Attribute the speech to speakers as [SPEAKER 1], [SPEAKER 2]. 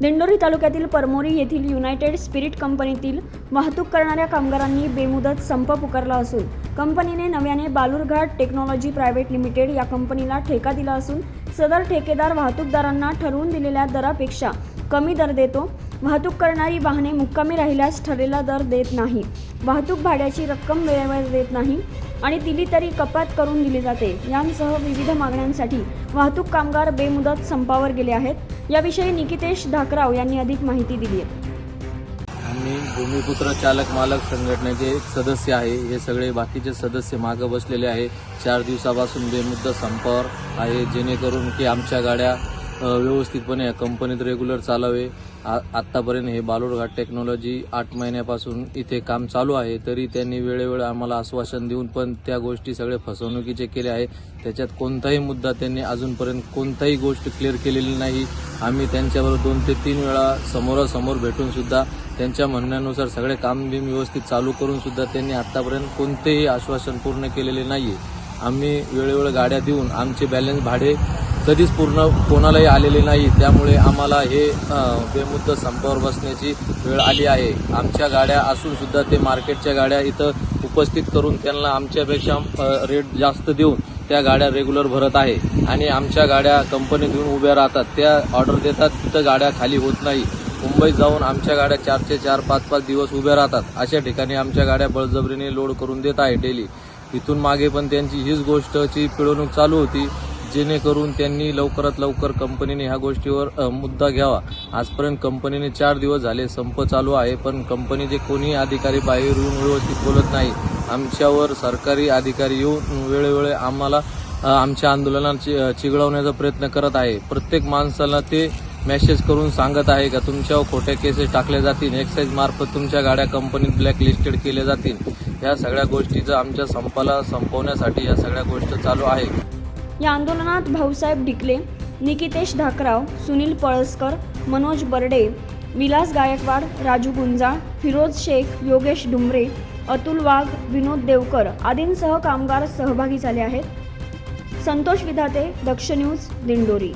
[SPEAKER 1] दिंडोरी तालुक्यातील परमोरी येथील United spirit कंपनीतील वाहतूक करणाऱ्या कामगारांनी बेमुदत संप पुकारला असून कंपनीने नव्याने बालूरघाट टेक्नॉलॉजी प्रायव्हेट लिमिटेड या कंपनीला ठेका दिला असून सदर ठेकेदार वाहतूकदारांना ठरवून दिलेल्या दरापेक्षा कमी दर देतो. वाहतूक करणारी वाहने मुक्कामी राहिल्यास ठरलेला दर देत नाही. वाहतूक भाड्याची रक्कम वेळेवर देत नाही. आणि दिली तरी कपात करून दिली जाते. यांसह विविध मागण्यांसाठी वाहतूक कामगार बेमुदत संपावर गेले आहेत. याविषयी निकितेश धाकराव यांनी अधिक माहिती दिली आहे.
[SPEAKER 2] आम्ही भूमिपुत्र चालक मालक संघटनेचे सदस्य आहे. हे सगळे बाकीचे सदस्य मागं बसलेले आहे. चार दिवसापासून बेमुद्द संपावर आहे. जेणेकरून की आमच्या गाड्या व्यवस्थितपणे या कंपनीत रेग्युलर चालावे. आ आत्तापर्यंत हे बालोरघाट टेक्नॉलॉजी आठ महिन्यापासून इथे काम चालू आहे तरी त्यांनी वेळोवेळी आम्हाला आश्वासन देऊन पण त्या गोष्टी सगळे फसवणुकीचे केले आहे. त्याच्यात कोणताही मुद्दा त्यांनी अजूनपर्यंत कोणताही गोष्ट क्लिअर केलेली नाही. आम्ही त्यांच्याबरोबर दोन ते तीन वेळा समोरासमोर भेटूनसुद्धा त्यांच्या म्हणण्यानुसार सगळे काम बिम व्यवस्थित चालू करूनसुद्धा त्यांनी आत्तापर्यंत कोणतेही आश्वासन पूर्ण केलेले नाही आम्ही वेळोवेळ गाड्या देऊन आमचे बॅलन्स भाडे कधीच पूर्ण कोणालाही आलेले नाही. त्यामुळे आम्हाला हे बेमुद्द संपावर बसण्याची वेळ आली आहे. आमच्या गाड्या असून सुद्धा ते मार्केटच्या गाड्या इथं उपस्थित करून त्यांना आमच्यापेक्षा रेट जास्त देऊन त्या गाड्या रेग्युलर भरत आहे. आणि आमच्या गाड्या कंपनीत येऊन उभ्या राहतात. त्या ऑर्डर देतात तिथं गाड्या खाली होत नाही. मुंबईत जाऊन आमच्या गाड्या चारचे चार पाच पाच दिवस उभ्या राहतात. अशा ठिकाणी आमच्या गाड्या बळजबरीने लोड करून देत आहे डेली. इथून मागे पण त्यांची हीच गोष्टची पिळवणूक चालू होती. जेणेकरून त्यांनी लवकरात लवकर कंपनीने ह्या गोष्टीवर मुद्दा घ्यावा. आजपर्यंत कंपनीने चार दिवस झाले संप चालू आहे पण कंपनीचे कोणीही अधिकारी बाहेर येऊन व्यवस्थित बोलत नाही. आमच्यावर सरकारी अधिकारी येऊन वेळोवेळी आम्हाला आमच्या आंदोलनात चि- चिघळवण्याचा प्रयत्न करत आहे. प्रत्येक माणसाला ते मेसेज करून सांगत आहे का तुमच्यावर खोट्या केसेस टाकल्या जातील एक्साईज मार्फत तुमच्या गाड्या कंपनीत ब्लॅक लिस्टेड केल्या जातील. या सगळ्या गोष्टीचं आमच्या संपाला संपवण्यासाठी या सगळ्या गोष्टी चालू आहेत
[SPEAKER 1] या आंदोलनात भाऊसाहेब डिकले निकितेश धाकराव सुनील पळसकर मनोज बर्डे विलास गायकवाड राजू गुंजाळ फिरोज शेख योगेश डुमरे अतुल वाघ विनोद देवकर आदींसह कामगार सहभागी झाले आहेत. संतोष विधाते दक्ष न्यूज दिंडोरी.